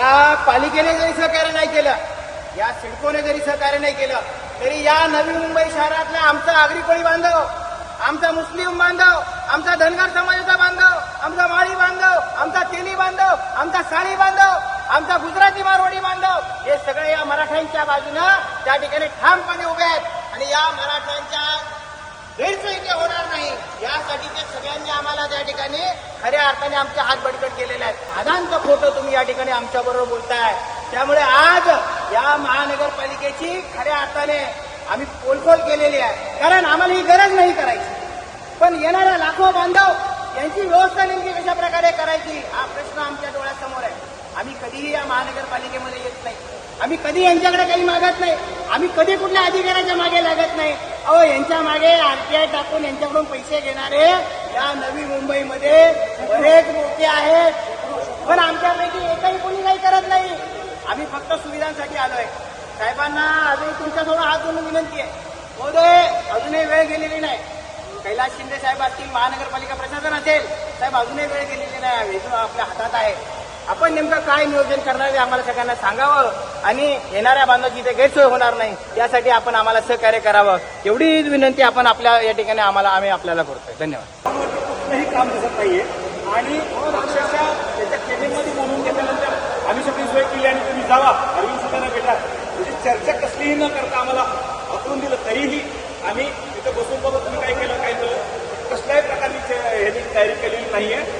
या पालिकेने जरी सहकार्य नाही केलं या सिडकोने जरी सहकार्य नाही केलं तरी या नवी मुंबई शहरातला आमचा आगरी कोळी बांधव आमचा मुस्लिम बांधव आमचा धनगर समाजाचा बांधव आमचा माळी बांधव आमचा तेली बांधव आमचा साळी बांधव आमचा गुजराती मारवाडी बांधव हे सगळे या मराठ्यांच्या बाजूनं त्या ठिकाणी ठामपणे उभे आहेत. आणि या मराठ्यांच्या गैरसोयीचे होणार नाही. यासाठी ते सगळ्यांनी आम्हाला त्या ठिकाणी खऱ्या अर्थाने आमचे हात बडकट केलेले आहेत. आदांचा फोटो तुम्ही या ठिकाणी आमच्या बरोबर बोलताय. त्यामुळे आज या महानगरपालिकेची खऱ्या अर्थाने आम्ही पोलपोल केलेली आहे. कारण आम्हाला ही गरज नाही करायची. पण येणाऱ्या लाखो बांधव यांची व्यवस्था नेमकी कशा प्रकारे करायची हा प्रश्न आमच्या डोळ्यासमोर आहे. आम्ही कधीही या महानगरपालिकेमध्ये येत नाही. आम्ही कधी यांच्याकडे काही मागत नाही. आम्ही कधी कुठल्या अधिकाऱ्याच्या मागे लागत नाही. अहो यांच्या मागे आरटीआय टाकून यांच्याकडून पैसे घेणारे या नवी मुंबईमध्ये बरेच मोठे आहेत. पण आमच्यापैकी एकही कोणी काही करत नाही. आम्ही फक्त सुविधांसाठी आलोय. साहेबांना अजून तुमच्याजवळ हात जोडून विनंती आहे. महोदय अजूनही वेळ गेलेली नाही. कैलास शिंदे साहेब असतील महानगरपालिका प्रशासन असेल साहेब अजूनही वेळ गेलेली नाही. हे आपल्या हातात आहे. आपण नेमकं काय नियोजन करणार हे आम्हाला सगळ्यांना सांगावं आणि येणाऱ्या बांधवाची इथे गैरसोय होणार नाही यासाठी आपण आम्हाला सहकार्य करावं. एवढी विनंती आपण आपल्या या ठिकाणी आम्हाला आम्ही आपल्याला करतोय. धन्यवाद. कुठलंही काम दिसत नाहीये. आणि अक्षरशः त्याच्या केबिनमध्ये बोलून घेतल्यानंतर आम्ही सगळी सोय केली आणि तुम्ही जावा. अरविंद सुद्धा भेटा. म्हणजे चर्चा कसलीही न करता आम्हाला अकरून दिलं तरीही आम्ही तिथं बसून बघत तुम्ही काय केलं काय केलं. कसल्याही प्रकारची ह्याची तयारी केलेली नाहीये.